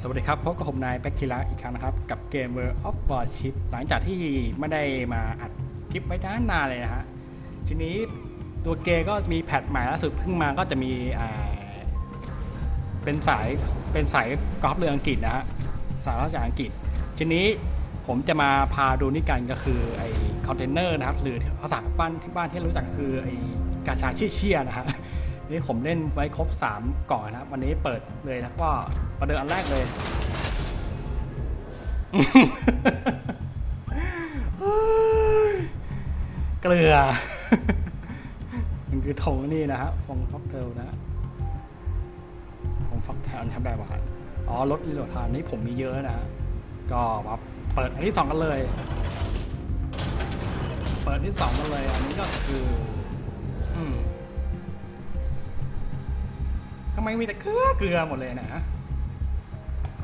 สวัสดีครับพบกับผมนายแบ็คคิระอีกครั้งนะครับ กับเกม World of Warship หลังจากที่ไม่ได้มาอัดคลิปไว้นานๆเลยนะฮะ ทีนี้ตัวเกมก็มีแพทใหม่ล่าสุดเพิ่งมาก็จะมีเป็นสายเป็นสายกอล์ฟเรืออังกฤษนะฮะ สายราชการอังกฤษ ทีนี้ผมจะมาพาดูนี่กันก็คือไอ้คอนเทนเนอร์นะครับ หรือภาษาบ้านที่บ้านที่รู้จักคือไอ้กาชาชิเชียนะฮะ นี่ผมเล่นไว้ครบ 3ก่อนนะครับ วันนี้เปิดเลยนะก็ประเดิมอันแรกเลย เกลือ มันคือธงนี่นะฮะฟองฟอกเทลนะฮะฟองฟอกเทลทำได้ปะอ๋อรถรีโหลดทานนี่ผมมีเยอะนะ ก็มาเปิดอันที่สองกันเลย เปิดที่สองกันเลย อันนี้ก็คือ ทำไมมีแต่เกลือเกลือหมดเลยนะ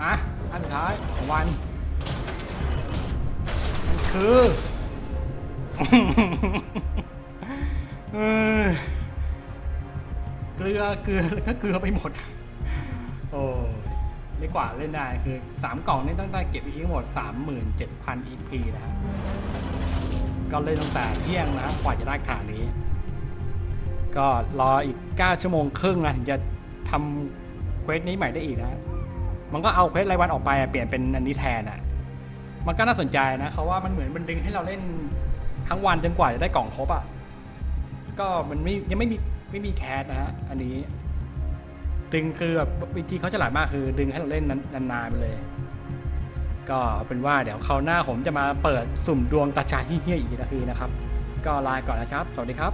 มาอันสุดท้ายของวันมันคือเกลือเกลือแล้วก็เกลือไปหมด โอ้เรีกว่าเล่นได้คือสามกล่องนี่ตั้งแต่เก็บอีกหมดสามหมื่นเจ็ดพันอีพีนะฮะก็เล่นตั้งแต่เที่ยงนะฮะกว่าจะได้ขนาดนี้ ก็รออีก 9 ชั่วโมงครึ่งนะถึงจะ ทำเควสนี้ใหม่ได้อีกนะ มันก็เอาเควสรายวันออกไปเปลี่ยนเป็นอันนี้แทนอะ มันก็น่าสนใจนะเขาว่ามันเหมือนมันดึงให้เราเล่นทั้งวันจนกว่าจะได้กล่องครบอะ ก็มันไม่ยังไม่มีไม่มีแคสนะฮะอันนี้ ดึงคือแบบวิธีเขาฉลาดมากคือ ดึงให้เราเล่นนานๆไปเลย ก็เป็นว่าเดี๋ยวคราวหน้าผมจะมาเปิดสุ่มดวงกระชายเฮี้ยอีกนาทีนะครับ ก็ลาก่อนนะครับ สวัสดีครับ